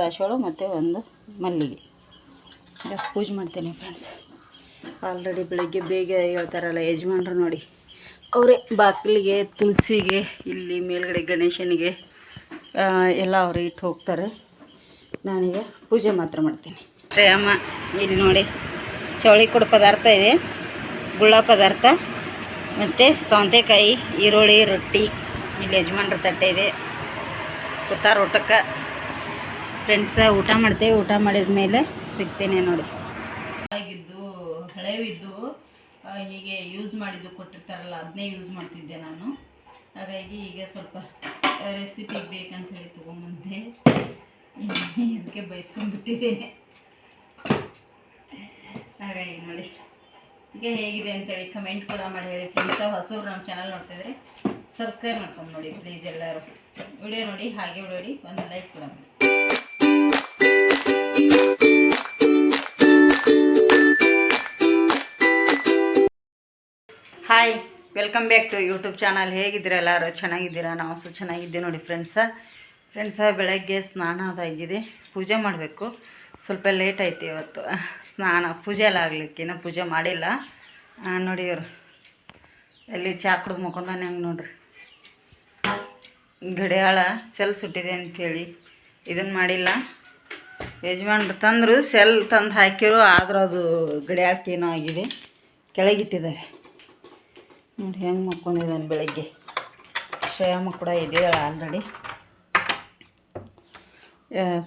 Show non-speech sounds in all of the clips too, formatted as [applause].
ದಾಸವಾಳ ಮತ್ತು ಒಂದು ಮಲ್ಲಿಗೆ. ಪೂಜೆ ಮಾಡ್ತೇನೆ ಫ್ರೆಂಡ್ಸ್ ಆಲ್ರೆಡಿ ಬೆಳಗ್ಗೆ ಬೇಗ ಹೇಳ್ತಾರಲ್ಲ ಯಜಮಾನ್ರು ನೋಡಿ. ಅವರೇ ಬಾಗಿಲಿಗೆ, ತುಳಸಿಗೆ, ಇಲ್ಲಿ ಮೇಲ್ಗಡೆ ಗಣೇಶನಿಗೆ ಎಲ್ಲ ಅವರು ಇಟ್ಟು ಹೋಗ್ತಾರೆ. ನಾನೀಗ ಪೂಜೆ ಮಾತ್ರ ಮಾಡ್ತೀನಿ. ಶ್ರೇಯಮ್ಮ ಇಲ್ಲಿ ನೋಡಿ. ಚೌಳಿ ಕೊಡು ಪದಾರ್ಥ ಇದೆ. ಗುಳ್ಳ ಪದಾರ್ಥ ಮತ್ತು ಸೌತೆಕಾಯಿ, ಈರುಳ್ಳಿ, ರೊಟ್ಟಿ. ಇಲ್ಲಿ ಯಜಮಾನ್ರ ತಟ್ಟೆ ಇದೆ. ಕೂತಾರ ಊಟಕ್ಕೆ. ಫ್ರೆಂಡ್ಸ ಊಟ ಮಾಡ್ತೇವೆ. ಊಟ ಮಾಡಿದ ಮೇಲೆ ಸಿಗ್ತೇನೆ ನೋಡಿ. ಆಗಿದ್ದು, ಹಳೆವಿದ್ದು ಹೀಗೆ ಯೂಸ್ ಮಾಡಿದ್ದು ಕೊಟ್ಟಿರ್ತಾರಲ್ಲ ಅದನ್ನೇ ಯೂಸ್ ಮಾಡ್ತಿದ್ದೆ ನಾನು. ಹಾಗಾಗಿ ಈಗ ಸ್ವಲ್ಪ ರೆಸಿಪಿಗೆ ಬೇಕಂತ ಹೇಳಿ ತೊಗೊಂಬಂದೆ. ಅದಕ್ಕೆ ಬಯಸ್ಕೊಂಡ್ಬಿಟ್ಟಿದ್ದೇನೆ ಹಾಗಾಗಿ ನೋಡಿ ಈಗ ಹೇಗಿದೆ ಅಂತೇಳಿ ಕಮೆಂಟ್ ಕೂಡ ಮಾಡಿ ಹೇಳಿ ಫ್ರೆಂಡ್ಸ ಹೊಸರು ನಮ್ಮ ಚಾನಲ್ ನೋಡ್ತಿದ್ರೆ ಸಬ್ಸ್ಕ್ರೈಬ್ ಮಾಡ್ಕೊಂಡು ನೋಡಿ ಪ್ಲೀಸ್ ಎಲ್ಲರೂ. ವಿಡಿಯೋ ನೋಡಿ, ಹಾಗೆ ನೋಡಿ, ಒಂದು ಲೈಕ್ ಕೂಡ ಮಾಡಿ. Hi welcome back to YouTube channel ಹೇಗಿದ್ದೀರ ಎಲ್ಲರೂ? ಚೆನ್ನಾಗಿದ್ದೀರಾ? ನಾವು ಸಹ ಚೆನ್ನಾಗಿದ್ದೆ ನೋಡಿ ಫ್ರೆಂಡ್ಸ ಫ್ರೆಂಡ್ಸ ಬೆಳಗ್ಗೆ ಸ್ನಾನ ಅದಾಗಿದೆ ಪೂಜೆ ಮಾಡಬೇಕು. ಸ್ವಲ್ಪ ಲೇಟ್ ಆಯ್ತು ಇವತ್ತು. ಸ್ನಾನ, ಪೂಜೆ ಎಲ್ಲ ಆಗಲಿಕ್ಕೆ ಇನ್ನೂ ಪೂಜೆ ಮಾಡಿಲ್ಲ. ನೋಡಿ ಇವರು. ಎಲ್ಲಿ ಚಾ ಕುಡ್ದು ಮುಕೊಂಡಾನೆ ಹಂಗೆ ನೋಡ್ರಿ. ಗಡಿಯಾಳ ಸೆಲ್ ಸುಟ್ಟಿದೆ ಅಂಥೇಳಿ ಇದನ್ನು ಮಾಡಿಲ್ಲ. ಯಜಮಾನ್ರು ತಂದರು ಸೆಲ್ ತಂದು ಹಾಕಿರು, ಆದರೂ ಅದು ಗಡಿಯಾಳಕ್ಕೆ ಏನೋ ಆಗಿದೆ. ಕೆಳಗಿಟ್ಟಿದ್ದಾರೆ. ನೋಡಿ ಹೆಂಗೆ ಮಕ್ಕೊಂಡಿದ್ದಾನೆ ಬೆಳಗ್ಗೆ. ಶ್ರೇಯಾಮ ಕೂಡ ಇದೆಯಲ್ಲ ಆಲ್ರೆಡಿ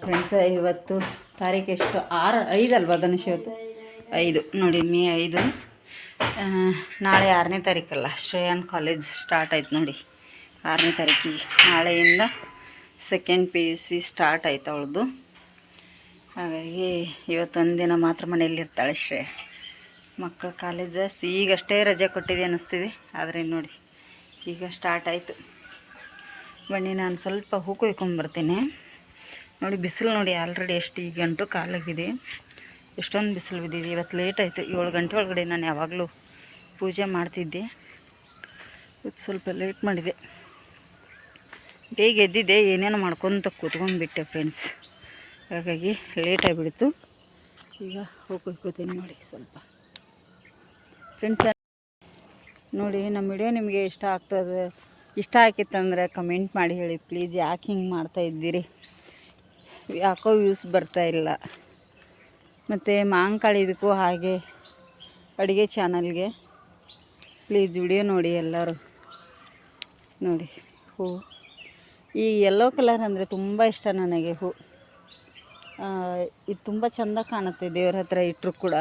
ಫ್ರೆಂಡ್ಸ್ ಇವತ್ತು ತಾರೀಕು ಎಷ್ಟು? ಆರು ಐದಲ್ವಾ ಗಣೇಶ ಇವತ್ತು? ಐದು. ನೋಡಿ, ಮೇ ಐದು. ನಾಳೆ ಆರನೇ ತಾರೀಕಲ್ಲ. ಶ್ರೇಯಾನ್ ಕಾಲೇಜ್ ಸ್ಟಾರ್ಟ್ ಆಯ್ತು ನೋಡಿ. ಆರನೇ ತಾರೀಕಿಗೆ. ನಾಳೆಯಿಂದ second P U C start ಆಯ್ತು ಅವಳದು. ಹಾಗಾಗಿ ಇವತ್ತೊಂದು ದಿನ ಮಾತ್ರ ಮನೆಯಲ್ಲಿ ಇರ್ತಾಳೆ ಶ್ರೇಯ. ಮಕ್ಕಳ ಕಾಲೇಜ್ ಈಗಷ್ಟೇ ರಜೆ ಕೊಟ್ಟಿದೆ ಅನ್ನಿಸ್ತೀವಿ ಆದರೆ ನೋಡಿ, ಈಗ ಸ್ಟಾರ್ಟ್ ಆಯಿತು. ಬನ್ನಿ, ನಾನು ಸ್ವಲ್ಪ ಹೂ ಕೊಯ್ಕೊಂಬರ್ತೀನಿ ನೋಡಿ, ಬಿಸಿಲು ನೋಡಿ ಆಲ್ರೆಡಿ ಎಷ್ಟು ಈ ಗಂಟು ಕಾಲಾಗಿದೆ. ಎಷ್ಟೊಂದು ಬಿಸಿಲು ಬಿದ್ದಿದೆ. ಇವತ್ತು ಲೇಟ್ ಆಯಿತು. ಏಳು ಗಂಟೆ ಒಳಗಡೆ ನಾನು ಯಾವಾಗಲೂ ಪೂಜೆ ಮಾಡ್ತಿದ್ದೆ. ಇವತ್ತು ಸ್ವಲ್ಪ ಲೇಟ್ ಮಾಡಿದೆ. ಬೇಗ ಎದ್ದಿದ್ದೆ. ಏನೇನೋ ಮಾಡ್ಕೊತ ಕೂತ್ಕೊಂಡ್ಬಿಟ್ಟೆ ಫ್ರೆಂಡ್ಸ್ ಹಾಗಾಗಿ ಲೇಟ್ ಆಗಿಬಿಡ್ತು ಈಗ ಹೋಗಿ ನೋಡಿ ಸ್ವಲ್ಪ. ಫ್ರೆಂಡ್ಸ್ ನೋಡಿ ನಮ್ಮ ವಿಡಿಯೋ ನಿಮಗೆ ಇಷ್ಟ ಆಗ್ತದೆ, ಇಷ್ಟ ಆಕಿತ್ತಂದ್ರೆ ಕಮೆಂಟ್ ಮಾಡಿ ಹೇಳಿ ಪ್ಲೀಸ್ ಯಾಕೆ ಹಿಂಗೆ ಮಾಡ್ತಾ ಇದ್ದೀರಿ? ಯಾಕೋ ವ್ಯೂಸ್ ಬರ್ತಾ ಇಲ್ಲ. ಮತ್ತು ಮಾಂಕಾಳು ಇದಕ್ಕೂ ಹಾಗೆ ಅಡುಗೆ ಚಾನಲ್ಗೆ ಪ್ಲೀಸ್ ವಿಡಿಯೋ ನೋಡಿ ಎಲ್ಲರೂ. ನೋಡಿ, ಹೂ. ಈ ಯೆಲ್ಲೋ ಕಲರ್ ಅಂದರೆ ತುಂಬ ಇಷ್ಟ ನನಗೆ, ಹೂ. ಇದು ತುಂಬ ಚೆಂದ ಕಾಣುತ್ತೆ ದೇವ್ರ ಹತ್ರ ಇಟ್ಟರು ಕೂಡ.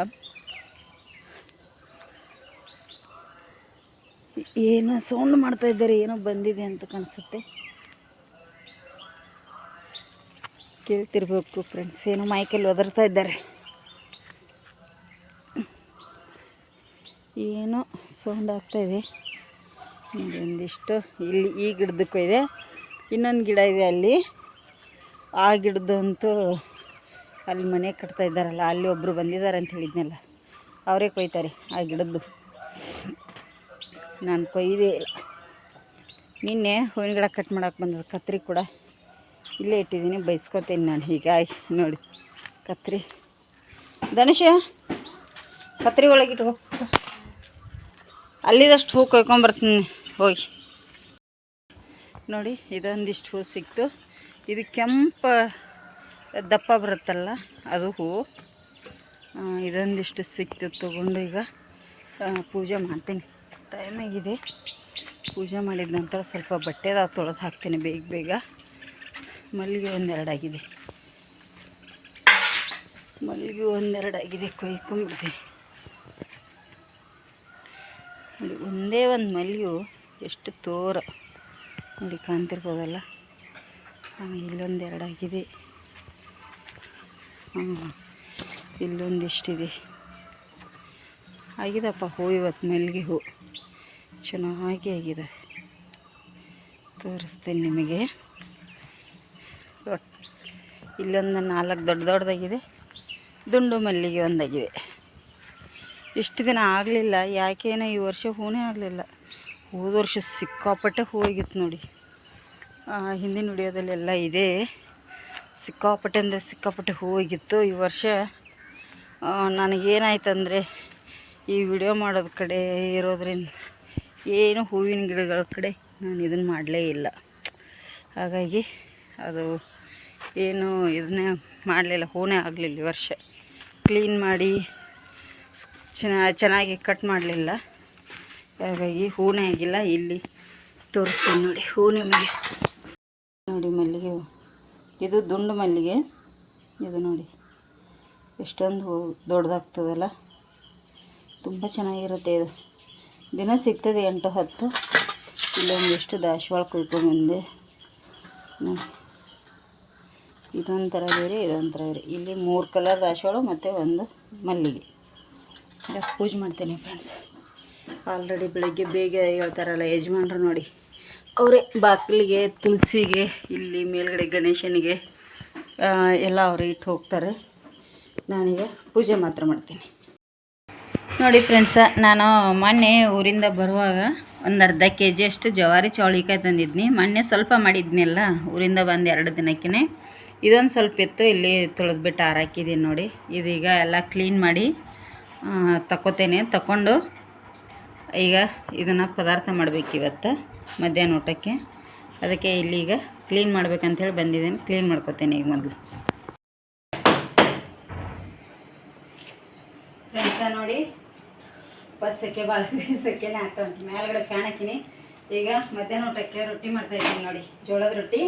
ಏನೋ ಸೌಂಡ್ ಮಾಡ್ತಾ ಇದ್ದಾರೆ, ಏನೋ ಬಂದಿದೆ ಅಂತ ಕಾಣಿಸುತ್ತೆ ಕೇಳ್ತಿರ್ಬೇಕು ಫ್ರೆಂಡ್ಸ್ ಏನೋ ಮೈಕಲ್ಲಿ ಒದರ್ತಾ ಇದ್ದಾರೆ. ಏನೋ ಸೌಂಡ್ ಆಗ್ತಾ ಇದೆ. ಒಂದಿಷ್ಟು ಇಲ್ಲಿ ಈ ಗಿಡದಕ್ಕೂ ಇದೆ, ಇನ್ನೊಂದು ಗಿಡ ಇದೆ ಅಲ್ಲಿ. ಆ ಗಿಡದಂತೂ ಅಲ್ಲಿ ಮನೆ ಕಟ್ತಾ ಇದ್ದಾರಲ್ಲ, ಅಲ್ಲಿ ಒಬ್ಬರು ಬಂದಿದ್ದಾರೆ ಅಂತ ಹೇಳಿದ್ನಲ್ಲ, ಅವರೇ ಕೊಯ್ತಾರೆ ಆ ಗಿಡದ್ದು. ನಾನು ಕೊಯ್ದೇ. ಇಲ್ಲ ನಿನ್ನೆ ಹೂವಿನ ಗಿಡ ಕಟ್ ಮಾಡೋಕೆ ಬಂದರು ಕತ್ರಿ ಕೂಡ. ಇಲ್ಲೇ ಇಟ್ಟಿದ್ದೀನಿ, ಬೈಸ್ಕೊತೀನಿ ನಾನು ಹೀಗಾಗಿ. ನೋಡಿ, ಕತ್ರಿ. ಧನುಷ, ಕತ್ರಿ ಒಳಗಿಟ್ಟು ಅಲ್ಲಿದಷ್ಟು ಹೂ ಕೊಯ್ಕೊಂಬರ್ತೀನಿ. ಹೋಗಿ ನೋಡಿ, ಇದೊಂದಿಷ್ಟು ಹೂ ಸಿಕ್ತು. ಇದು ಕೆಂಪು ದಪ್ಪ ಬರುತ್ತಲ್ಲ, ಅದು ಹೂ. ಇದೊಂದಿಷ್ಟು ಸಿಕ್ತು, ತೊಗೊಂಡು ಈಗ ಪೂಜೆ ಮಾಡ್ತೀನಿ. ಟೈಮ್ ಆಗಿದೆ. ಪೂಜೆ ಮಾಡಿದ ನಂತರ ಸ್ವಲ್ಪ ಬಟ್ಟೆದ ತೊಳೆದು ಹಾಕ್ತೀನಿ ಬೇಗ ಬೇಗ. ಮಲ್ಲಿಗೆ ಒಂದೆರಡಾಗಿದೆ ಮಲ್ಲಿಗೆ ಒಂದೆರಡಾಗಿದೆ ಕೊಯ್ಕೊಂಬಿಡ್ತೀನಿ ನೋಡಿ, ಒಂದೇ ಒಂದು ಮಲ್ಲಿಗೆ ಎಷ್ಟು ತೋರ ನೋಡಿ ಕಾಣ್ತಿರ್ಬೋದಲ್ಲ? ಇಲ್ಲೊಂದೆರಡಾಗಿದೆ ಹಾಂ ಇಲ್ಲೊಂದಿಷ್ಟಿದೆ. ಆಗಿದಪ್ಪ ಹೂ ಇವತ್ತು ಮಲ್ಲಿಗೆ ಹೂ. ಚೆನ್ನಾಗಿ ಆಗಿದೆ. ತೋರಿಸ್ತೀನಿ ನಿಮಗೆ. ಇಲ್ಲೊಂದು ನಾಲ್ಕು ದೊಡ್ಡ ದೊಡ್ಡದಾಗಿದೆ. ದುಂಡು ಮಲ್ಲಿಗೆ ಒಂದಾಗಿದೆ. ಇಷ್ಟು ದಿನ ಆಗಲಿಲ್ಲ. ಯಾಕೇನೋ ಈ ವರ್ಷ ಹೂನೇ ಆಗಲಿಲ್ಲ. ಹೋದ ವರ್ಷ ಸಿಕ್ಕಾಪಟ್ಟೆ ಹೂ ಆಗಿತ್ತು ನೋಡಿ. ಹಿಂದಿನ ವಿಡಿಯೋದಲ್ಲೆಲ್ಲ ಇದೆ. ಸಿಕ್ಕಾಪಟ್ಟೆ ಅಂದರೆ ಸಿಕ್ಕಾಪಟ್ಟೆ ಹೂವಾಗಿತ್ತು ಈ ವರ್ಷ ನನಗೇನಾಯ್ತು ನನಗೇನಾಯ್ತಂದರೆ ಈ ವಿಡಿಯೋ ಮಾಡೋದ ಕಡೆ ಇರೋದ್ರಿಂದ ಏನು ಹೂವಿನ ಗಿಡಗಳ ಕಡೆ ನಾನು ಇದನ್ನು ಮಾಡಲೇ ಇಲ್ಲ. ಹಾಗಾಗಿ ಅದು ಏನು ಇದನ್ನೇ ಮಾಡಲಿಲ್ಲ, ಹೂನೇ ಆಗಲಿಲ್ಲ ಈ ವರ್ಷ. ಕ್ಲೀನ್ ಮಾಡಿ ಚೆನ್ನ ಚೆನ್ನಾಗಿ ಕಟ್ ಮಾಡಲಿಲ್ಲ. ಹಾಗಾಗಿ ಹೂನೇ ಆಗಿಲ್ಲ, ಇಲ್ಲಿ ತೋರಿಸ್ತೀನಿ ನೋಡಿ, ಹೂ ನಿಮಗೆ. ನೋಡಿ ಮಲ್ಲಿಗೆ ಇದು ದುಂಡು ಮಲ್ಲಿಗೆ. ಇದು ನೋಡಿ, ಎಷ್ಟೊಂದು ದೊಡ್ಡದಾಗ್ತದಲ್ಲ. ತುಂಬ ಚೆನ್ನಾಗಿರುತ್ತೆ ಇದು. ದಿನ ಸಿಗ್ತದೆ ಎಂಟು ಹತ್ತು. ಇಲ್ಲೊಂದಿಷ್ಟು ದಾಸವಾಳ ಕುಯ್ಕೊಂಡ್ಬಂದೆ ಇದೊಂಥರ ಬೇರೆ ಇದೊಂಥರ ಬೇರೆ. ಇಲ್ಲಿ ಮೂರು ಕಲರ್ ದಾಸವಾಳ ಮತ್ತು ಒಂದು ಮಲ್ಲಿಗೆ. ಈಗ ಪೂಜೆ ಮಾಡ್ತೇನೆ ಫ್ರೆಂಡ್ಸ್ ಆಲ್ರೆಡಿ ಬೆಳಗ್ಗೆ ಬೇಗ ಹೇಳ್ತಾರಲ್ಲ ಯಜಮಾನ್ರು ನೋಡಿ. ಅವರೇ ಬಾಗಿಲಿಗೆ, ತುಳಸಿಗೆ, ಇಲ್ಲಿ ಮೇಲ್ಗಡೆ ಗಣೇಶನಿಗೆ ಎಲ್ಲ ಅವರೇ ಇಟ್ಟು ಹೋಗ್ತಾರೆ. ನಾನೀಗ ಪೂಜೆ ಮಾತ್ರ ಮಾಡ್ತೀನಿ. ನೋಡಿ ಫ್ರೆಂಡ್ಸ ನಾನು ಮೊನ್ನೆ ಊರಿಂದ ಬರುವಾಗ ಒಂದು ಅರ್ಧ ಕೆ ಜಿಯಷ್ಟು ಜವಾರಿ ಚೌಳಿಕಾಯಿ ತಂದಿದ್ನಿ. ಮೊನ್ನೆ ಸ್ವಲ್ಪ ಮಾಡಿದ್ನಲ್ಲ, ಊರಿಂದ ಬಂದು ಎರಡು ದಿನಕ್ಕೇ ಇದೊಂದು ಸ್ವಲ್ಪ ಇತ್ತು, ಇಲ್ಲಿ ತೊಳೆದ್ಬಿಟ್ಟು ಹಾರಾಕಿದ್ದೀನಿ ನೋಡಿ. ಇದೀಗ ಎಲ್ಲ ಕ್ಲೀನ್ ಮಾಡಿ ತಗೋತೇನೆ ತಗೊಂಡು ಈಗ ಇದನ್ನು ಪದಾರ್ಥ ಮಾಡಬೇಕು ಇವತ್ತು, ಮಧ್ಯಾಹ್ನ ಊಟಕ್ಕೆ. ಅದಕ್ಕೆ ಇಲ್ಲಿಗ ಕ್ಲೀನ್ ಮಾಡ್ಬೇಕಂತೇಳಿ ಬಂದಿದ್ದೀನಿ. ಕ್ಲೀನ್ ಮಾಡ್ಕೋತೇನೆ ಈಗ ಮೊದಲು. ಫ್ರೆಂಡ್ಸ ನೋಡಿ ಫಸ್ಟ್ ಸೆಕೆ ಭಾಳ [laughs] ಸೆಕೆನೇ ಆಗ್ತಾ ಉಂಟು ಮೇಲ್ಗಡೆ ಫ್ಯಾನ್ ಹಾಕಿನಿ. ಈಗ ಮಧ್ಯಾಹ್ನ ಊಟಕ್ಕೆ ರೊಟ್ಟಿ ಮಾಡ್ತಾ ಇದ್ದೀನಿ ನೋಡಿ. ಜೋಳದ ರೊಟ್ಟಿ.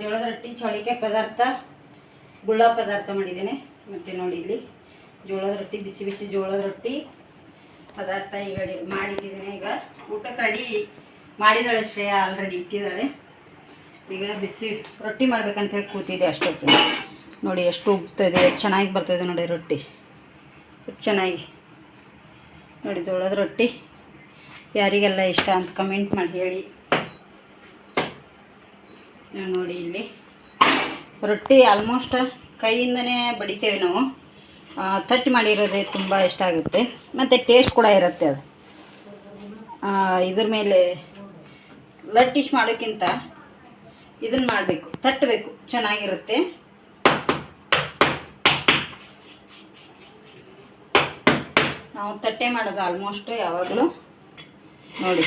ಜೋಳದ ರೊಟ್ಟಿ, ಚೌಳಿಕಾಯಿ ಪದಾರ್ಥ, ಗುಳ್ಳ ಪದಾರ್ಥ ಮಾಡಿದ್ದೇನೆ. ಮತ್ತು ನೋಡಿ ಇಲ್ಲಿ ಜೋಳದ ರೊಟ್ಟಿ, ಬಿಸಿ ಬಿಸಿ ಜೋಳದ ರೊಟ್ಟಿ ಪದಾರ್ಥ ಈಗ ಮಾಡಿದ್ದೀನಿ. ಈಗ ಊಟಕ್ಕೆ ಅಡಿ ಮಾಡಿದಾಳೆ ಶ್ರೇಯ ಆಲ್ರೆಡಿ ಇಟ್ಟಿದ್ದಾಳೆ. ಈಗ ಬಿಸಿ ರೊಟ್ಟಿ ಮಾಡ್ಬೇಕಂತೇಳಿ ಕೂತಿದ್ದೆ ಅಷ್ಟೊತ್ತು ನೋಡಿ ಎಷ್ಟು ಉಗ್ತಾ ಎಷ್ಟು ಚೆನ್ನಾಗಿ ಬರ್ತಾಯಿದೆ ನೋಡಿ ರೊಟ್ಟಿ. ಚೆನ್ನಾಗಿ. ನೋಡಿ, ಜೋಳದ ರೊಟ್ಟಿ. ಯಾರಿಗೆಲ್ಲ ಇಷ್ಟ ಅಂತ ಕಮೆಂಟ್ ಮಾಡಿ ಹೇಳಿ. ನೋಡಿ ಇಲ್ಲಿ. ರೊಟ್ಟಿ ಆಲ್ಮೋಸ್ಟ್ ಕೈಯಿಂದನೇ ಬಡಿತೇವೆ ನಾವು. ತಟ್ಟಿ ಮಾಡಿರೋದೇ ತುಂಬ ಇಷ್ಟ ಆಗುತ್ತೆ. ಮತ್ತು ಟೇಸ್ಟ್ ಕೂಡ ಇರುತ್ತೆ ಅದು. ಇದ್ರ ಮೇಲೆ ಲಟ್ಟಿಶ್ ಮಾಡೋಕ್ಕಿಂತ ಇದನ್ನು ಮಾಡಬೇಕು ತಟ್ಟಬೇಕು ಚೆನ್ನಾಗಿರುತ್ತೆ. ನಾವು ತಟ್ಟೆ ಮಾಡೋದು ಆಲ್ಮೋಸ್ಟ್ ಯಾವಾಗಲೂ. ನೋಡಿ,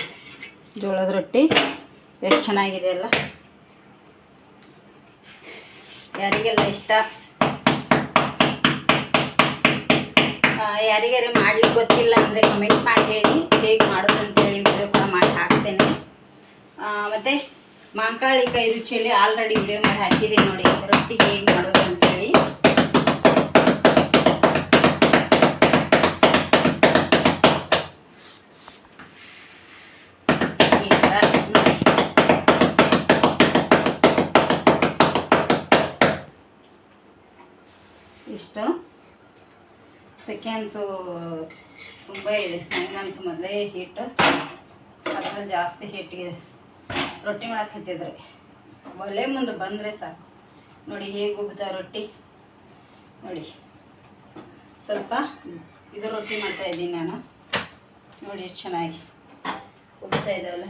ಜೋಳದ ರೊಟ್ಟಿ. ಎಷ್ಟು ಚೆನ್ನಾಗಿದೆ ಅಲ್ಲ? ಯಾರಿಗೆಲ್ಲ ಇಷ್ಟ? ಯಾರಿಗಾರು ಮಾಡ್ಲಿಕ್ಕೆ ಗೊತ್ತಿಲ್ಲ ಅಂದರೆ ಕಮೆಂಟ್ ಮಾಡಿ ಹೇಳಿ. ಹೇಗೆ ಮಾಡೋದು ಅಂತೇಳಿ ವಿಡಿಯೋ ಕೂಡ ಮಾಡಿ ಹಾಕ್ತೇನೆ. ಮತ್ತು ಮತ್ತೆ ಮಾಂಕಾಳಿ ಕೈ ರುಚಿಯಲ್ಲಿ ಆಲ್ರೆಡಿ ವಿಡಿಯೋ ಮಾಡಿ ಹಾಕಿದ್ದೀನಿ ನೋಡಿ, ರೊಟ್ಟಿ ಹೇಗೆ ಮಾಡೋದು ಅಂತೇಳಿ ಈ ಥರ ನೋಡಿ. ಇಷ್ಟು ಸೆಕೆ ಅಂತೂ ತುಂಬ ಇದೆ. ನನಗಂತೂ ಮೊದಲೇ ಹಿಟ್ಟು ಅದನ್ನು ಜಾಸ್ತಿ ಹಿಟ್ಟಿಗೆ ರೊಟ್ಟಿ ಮಾಡಕ್ಕೆ ಹತ್ತಿದ್ರೆ. ಒಲೆ ಮುಂದೆ ಬಂದರೆ ಸಾಕು. ನೋಡಿ ಹೇಗೆ ಉಬ್ತಾ ರೊಟ್ಟಿ. ನೋಡಿ. ಸ್ವಲ್ಪ ಇದು ರೊಟ್ಟಿ ಮಾಡ್ತಾ ಇದ್ದೀನಿ ನಾನು. ನೋಡಿ ಎಷ್ಟು ಚೆನ್ನಾಗಿ ಉಬ್ತಾ ಇದ್ದಾವಲ್ಲ.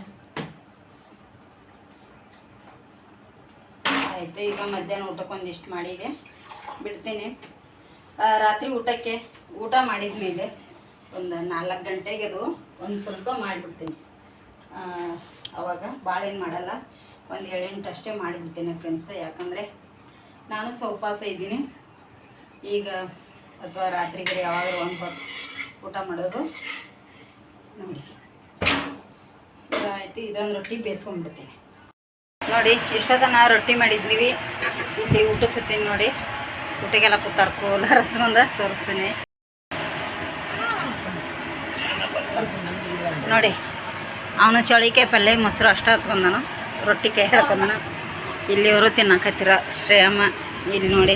ಆಯಿತು, ಈಗ ಮಧ್ಯಾಹ್ನ ಊಟಕ್ಕೊಂದಿಷ್ಟು ಮಾಡಿದೆ. ಬಿಡ್ತೀನಿ. ರಾತ್ರಿ ಊಟಕ್ಕೆ ಊಟ ಮಾಡಿದ ಮೇಲೆ ಒಂದು ನಾಲ್ಕು ಗಂಟೆಗೆ ಅದು ಒಂದು ಸ್ವಲ್ಪ ಮಾಡಿಬಿಡ್ತೀನಿ. ಅವಾಗ ಭಾಳ ಏನು ಮಾಡಲ್ಲ. ಒಂದು ಏಳೆಂಟು ಅಷ್ಟೇ ಮಾಡಿಬಿಡ್ತೀನಿ ಫ್ರೆಂಡ್ಸ್ ಯಾಕಂದರೆ ನಾನು ಸೌಪಾಸ ಇದ್ದೀನಿ. ಈಗ ಅಥವಾ ರಾತ್ರಿಗೆ ಯಾವಾಗಲೂ ಒಂದು ಹೊತ್ತು ಊಟ ಮಾಡೋದು ನೋಡಿ. ಆಯಿತು, ಇದೊಂದು ರೊಟ್ಟಿ ಬೇಯಿಸ್ಕೊಂಡ್ಬಿಡ್ತೀನಿ. ನೋಡಿ ಇಷ್ಟೊತ್ತನ ರೊಟ್ಟಿ ಮಾಡಿದ್ವಿ ಇಲ್ಲಿ ಊಟಕ್ಕೆ ನೋಡಿ. ಊಟಕ್ಕೆಲ್ಲ ಕೂತಾರ, ಕೋಲಾರ ಹಚ್ಕೊಂಡ ತೋರಿಸ್ತೀನಿ. ನೋಡಿ, ಅವನು ಚಳಿಕಾಯಿ ಪಲ್ಯ ಮೊಸರು ಅಷ್ಟ ಹಚ್ಕೊಂಡನು. ರೊಟ್ಟಿ ಕೈ ಇಲ್ಲಿ ಅವರು ತಿನ್ನಕತ್ತಿರ, ಶ್ರೇಯಮ್ಮ. ಇಲ್ಲಿ ನೋಡಿ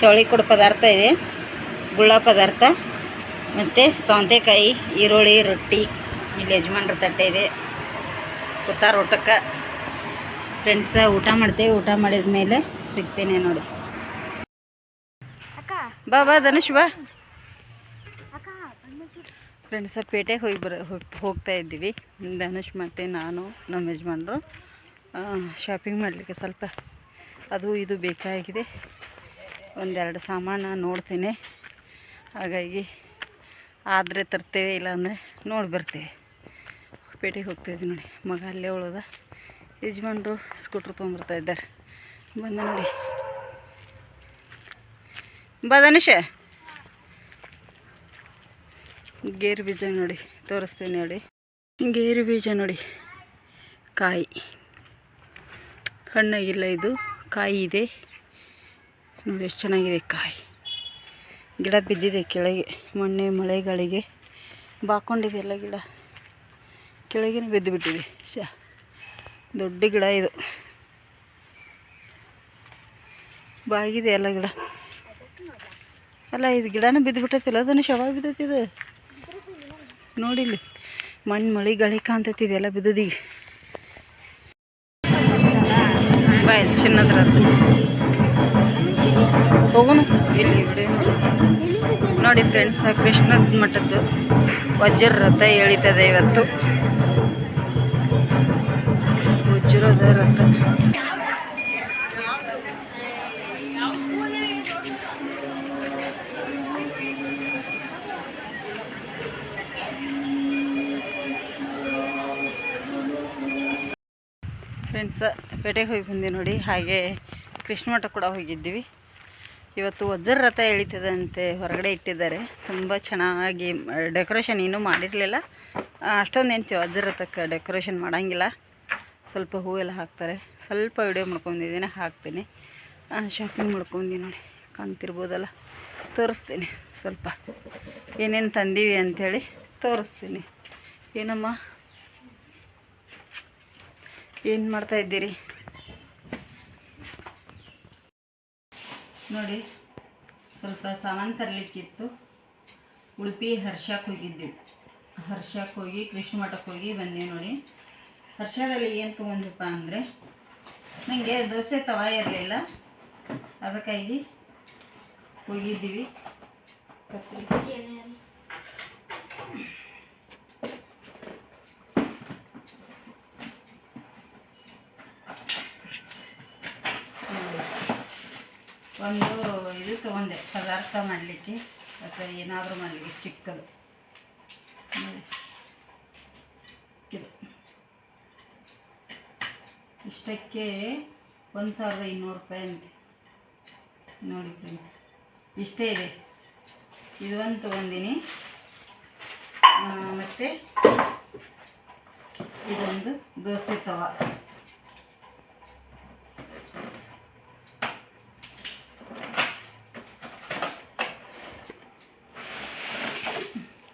ಚೌಳಿ ಕೊಡು ಪದಾರ್ಥ ಇದೆ. ಗುಳ್ಳ ಪದಾರ್ಥ. ಮತ್ತು ಸೌಂತೆಕಾಯಿ, ಈರುಳ್ಳಿ, ರೊಟ್ಟಿ. ಇಲ್ಲಿ ಯಜಮಾನ್ರ ತಟ್ಟೆ ಇದೆ. ಕೂತಾರ ಊಟಕ್ಕೆ. ಫ್ರೆಂಡ್ಸ ಊಟ ಮಾಡ್ತೀವಿ. ಊಟ ಮಾಡಿದ ಮೇಲೆ ಸಿಗ್ತೀನಿ ನೋಡಿ. ಬಾ ಬಾ ಧನುಷ್ ಬಾ. ಫ್ರೆಂಡ್ಸ ಪೇಟೆಗೆ ಹೋಗಿ ಬರ ಹೋಗ್- ಹೋಗ್ತಾ ಇದ್ದೀವಿ. ಧನುಷ್ ಮತ್ತು ನಾನು ನಮ್ಮ ಯಜಮಾನರು. ಶಾಪಿಂಗ್ ಮಾಡಲಿಕ್ಕೆ ಸ್ವಲ್ಪ ಅದು ಇದು ಬೇಕಾಗಿದೆ. ಒಂದೆರಡು ಸಾಮಾನು ನೋಡ್ತೀನಿ. ಹಾಗಾಗಿ ಆದರೆ ತರ್ತೇವೆ ಇಲ್ಲಾಂದರೆ ನೋಡಿ ಬರ್ತೇವೆ. ಪೇಟೆಗೆ ಹೋಗ್ತಾಯಿದ್ವಿ ನೋಡಿ. ಮಗ ಅಲ್ಲೇ ಉಳೋದ. ಯಜಮಾನರು ಸ್ಕೂಟ್ರ್ ತೊಗೊಂಬರ್ತಾ ಇದ್ದಾರೆ. ಬಂದ ನೋಡಿ. ಬಾ ಗೇರು ಬೀಜ ನೋಡಿ, ತೋರಿಸ್ತೀನಿ ನೋಡಿ. ಗೇರು ಬೀಜ ನೋಡಿ, ಕಾಯಿ. ಹಣ್ಣಾಗಿಲ್ಲ ಇದು, ಕಾಯಿ ಇದೆ. ನೋಡಿ ಎಷ್ಟು ಚೆನ್ನಾಗಿದೆ ಕಾಯಿ. ಗಿಡ ಬಿದ್ದಿದೆ ಕೆಳಗೆ, ಮೊನ್ನೆ ಮಳೆಗಳಿಗೆ. ಬಾಕೊಂಡಿದೆ ಎಲ್ಲ ಗಿಡ? ಕೆಳಗೆ ಬಿದ್ದು ಬಿಟ್ಟಿದೆ ಶ, ದೊಡ್ಡ ಗಿಡ ಇದು. ಬಾಗಿದೆ ಎಲ್ಲ ಗಿಡ? ಅಲ್ಲ, ಇದು ಗಿಡನೂ ಬಿದ್ದು ಬಿಟ್ಟೈತಿಲ್ಲ, ಅದನ್ನು ಶವ ಬಿದ್ದೈತಿ ಇದು. ನೋಡಿಲ್ಲಿ ಮಣ್ಣು ಮಳೆ ಗಾಳಿ ಕಾಣ್ತೈತಿ ಇದೆಲ್ಲ ಬಿದ್ದದೀಗ ಬಾಯ್ ಚಿನ್ನದ್ರ ಹೋಗೋಣ. ಇಲ್ಲಿ ನೋಡಿ. ಫ್ರೆಂಡ್ಸ್ ಕೃಷ್ಣದ ಮಠದ್ದು ವಜ್ರ ರಥ ಎಳಿತದೆ ಇವತ್ತು. ವಜ್ರದ ರಥ. ಫ್ರೆಂಡ್ಸ, ಪೇಟೆಗೆ ಹೋಗಿ ಬಂದೆ ನೋಡಿ. ಹಾಗೆ ಕೃಷ್ಣ ಮಠ ಕೂಡ ಹೋಗಿದ್ದೀವಿ. ಇವತ್ತು ವಜ್ರ ರಥ ಎಳಿತದಂತೆ ಹೊರಗಡೆ ಇಟ್ಟಿದ್ದಾರೆ. ತುಂಬ ಚೆನ್ನಾಗಿ ಡೆಕೋರೇಷನ್ ಇನ್ನೂ ಮಾಡಿರಲಿಲ್ಲ. ಅಷ್ಟೊಂದು ಏನು ವಜ್ರ ರಥಕ್ಕೆ ಡೆಕೋರೇಷನ್ ಮಾಡೋಂಗಿಲ್ಲ. ಸ್ವಲ್ಪ ಹೂವೆಲ್ಲ ಹಾಕ್ತಾರೆ. ಸ್ವಲ್ಪ ವಿಡಿಯೋ ಮಾಡ್ಕೊಂಡಿದ್ದೀನಿ, ಹಾಕ್ತೀನಿ. ಶಾಪಿಂಗ್ ಮಾಡ್ಕೊಂಡಿ ನೋಡಿ. ಕಾಣ್ತಿರ್ಬೋದಲ್ಲ? ತೋರಿಸ್ತೀನಿ. ಸ್ವಲ್ಪ ಏನೇನು ತಂದೀವಿ ಅಂಥೇಳಿ ತೋರಿಸ್ತೀನಿ. ಏನಮ್ಮ? ಏನು ಮಾಡ್ತಾ ಇದ್ದೀರಿ? ನೋಡಿ, ಸ್ವಲ್ಪ ಸಾಮಾನು ತರಲಿಕ್ಕಿತ್ತು. ಉಡುಪಿ ಹರ್ಷಕ್ಕೆ ಹೋಗಿದ್ದೀವಿ ಹರ್ಷಕ್ಕೆ ಹೋಗಿ, ಕೃಷ್ಣ ಮಠಕ್ಕೆ ಹೋಗಿ ಬಂದೀವಿ ನೋಡಿ. ಹರ್ಷದಲ್ಲಿ ಏನು ತೊಗೊಂಡಿಪ್ಪ ಅಂದರೆ ನನಗೆ ದೋಸೆ ತವ ಇರಲಿಲ್ಲ. ಅದಕ್ಕಾಗಿ ಹೋಗಿದ್ದೀವಿ. ಒಂದು ಇದು ತೊಗೊಂಡೆ ಪದಾರ್ಥ ಮಾಡಲಿಕ್ಕೆ ಅಥವಾ ಏನಾದರೂ ಮಾಡಲಿಕ್ಕೆ ಚಿಕ್ಕದು. ಇಷ್ಟಕ್ಕೆ ಒಂದು ಸಾವಿರದ ಇನ್ನೂರು ರೂಪಾಯಿ ಅಂತೆ. ನೋಡಿ ಫ್ರೆಂಡ್ಸ್ ಇಷ್ಟೇ ಇದೆ. ಇದು ಒಂದು ತೊಗೊಂಡಿನಿ. ಮತ್ತು ಇದೊಂದು ದೋಸೆ ತವ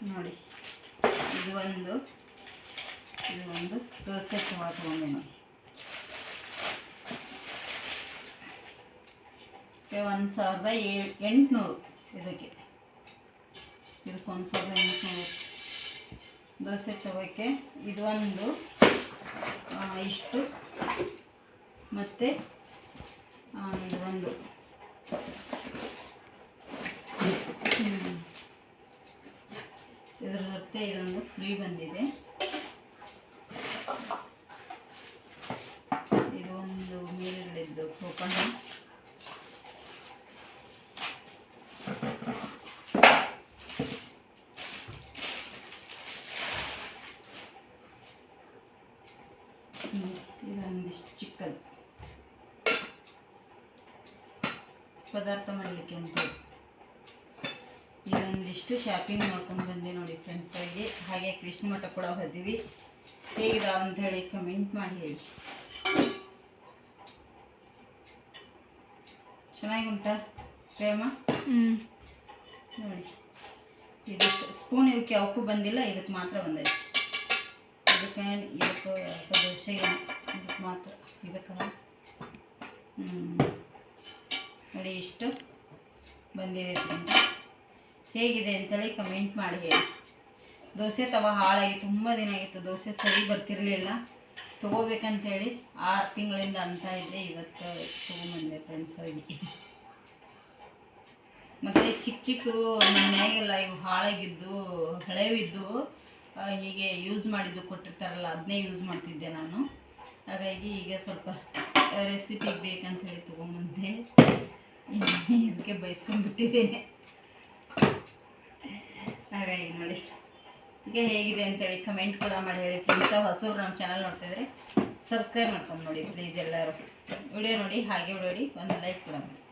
ನೋಡಿ ಇದು ಒಂದು. ಇದು ಒಂದು ದೋಸೆ ತವ ತೊಗೊಂಡೆ ಒಂದು ಸಾವಿರದ ಎಂಟುನೂರು ಇದಕ್ಕೆ. ಇದಕ್ಕೆ ಒಂದು ಸಾವಿರದ ಎಂಟುನೂರು. ದೋಸೆ ತವಕ್ಕೆ ಇದು ಒಂದು ಇಷ್ಟು. ಮತ್ತು ಇದು ಒಂದು. ಹ್ಮ್. ಇದರ ಜೊತೆ ಇದೊಂದು ಫ್ರೀ ಬಂದಿದೆ. ಇದೊಂದು ಮೇಲ್ಗಡೆದ್ದು ಕೂಪನ್. ಇದೊಂದಿಷ್ಟು ಚಿಕ್ಕದು. ಪದಾರ್ಥ ಮಾಡಲಿಕ್ಕೆ ಅಂತ ಇದೊಂದಿಷ್ಟು ಶಾಪಿಂಗ್ ಮಾಡ್ಕೊಂಡು ಬಂದೆ ನೋಡಿ ಫ್ರೆಂಡ್ಸಾಗಿ ಹಾಗೆ ಕೃಷ್ಣ ಮಠ ಕೂಡ ಹೋದಿವಿ. ಹೇಗಿದೆ ಅಂತ ಹೇಳಿ ಕಮೆಂಟ್ ಮಾಡಿ ಹೇಳಿ. ಚೆನ್ನಾಗಿ ಉಂಟಾ ಶ್ರೇಯಮ್ಮ ನೋಡಿ. ಇದಕ್ಕೆ ಸ್ಪೂನ್ ಇವಕ್ಕೆ ಅವಕ್ಕೂ ಬಂದಿಲ್ಲ ಇದಕ್ಕೆ ಮಾತ್ರ ಬಂದೈತೆ. ಇದಕ್ಕೆ ಇದಕ್ಕೆ ದೋಸೆ ದೋಸೆಗೆ ಇದಕ್ಕೆ ಮಾತ್ರ ಇದಕ್ಕೆ ಹ್ಞೂ ನೋಡಿ ಇಷ್ಟು ಬಂದಿದೆ ಫ್ರೆಂಡ್ಸ್ ಹೇಗಿದೆ ಅಂತೇಳಿ ಕಮೆಂಟ್ ಮಾಡಿ ಹೇಳಿ. ದೋಸೆ ತವ ಹಾಳಾಗಿ ತುಂಬ ದಿನ ಆಗಿತ್ತು. ದೋಸೆ ಸರಿ ಬರ್ತಿರಲಿಲ್ಲ. ತೊಗೋಬೇಕಂತೇಳಿ ಆರು ತಿಂಗಳಿಂದ ಅಂತ ಇದ್ದೆ ಇವತ್ತು ತೊಗೊಂಬಂದೆ ಫ್ರೆಂಡ್ಸ್ ಹೋಗಿ ಮತ್ತು ಚಿಕ್ಕ ಚಿಕ್ಕ ಮನೆಯಾಗೆಲ್ಲ ಇವು ಹಾಳಾಗಿದ್ದು, ಹಳೆವಿದ್ದು ಹೀಗೆ ಯೂಸ್ ಮಾಡಿದ್ದು ಕೊಟ್ಟಿರ್ತಾರಲ್ಲ ಅದನ್ನೇ ಯೂಸ್ ಮಾಡ್ತಿದ್ದೆ ನಾನು. ಹಾಗಾಗಿ ಈಗ ಸ್ವಲ್ಪ ರೆಸಿಪಿಗೆ ಬೇಕಂತ ಹೇಳಿ ತೊಗೊಂಬಂದೆ. [laughs] ಇದಕ್ಕೆ ನೋಡಿ. ಈಗ ಹೇಗಿದೆ ಅಂತೇಳಿ ಕಮೆಂಟ್ ಕೂಡ ಮಾಡಿ ಹೇಳಿ ಫ್ರೆಂಡ್ಸ್ ಹೊಸರು ನಮ್ಮ ಚಾನಲ್ ನೋಡ್ತಿದ್ರೆ ಸಬ್ಸ್ಕ್ರೈಬ್ ಮಾಡ್ಕೊಂಡು ನೋಡಿ ಪ್ಲೀಸ್ ಎಲ್ಲರೂ. ವಿಡಿಯೋ ನೋಡಿ, ಹಾಗೆ ನೋಡಿ, ಒಂದು ಲೈಕ್ ಕೂಡ ಮಾಡಿ.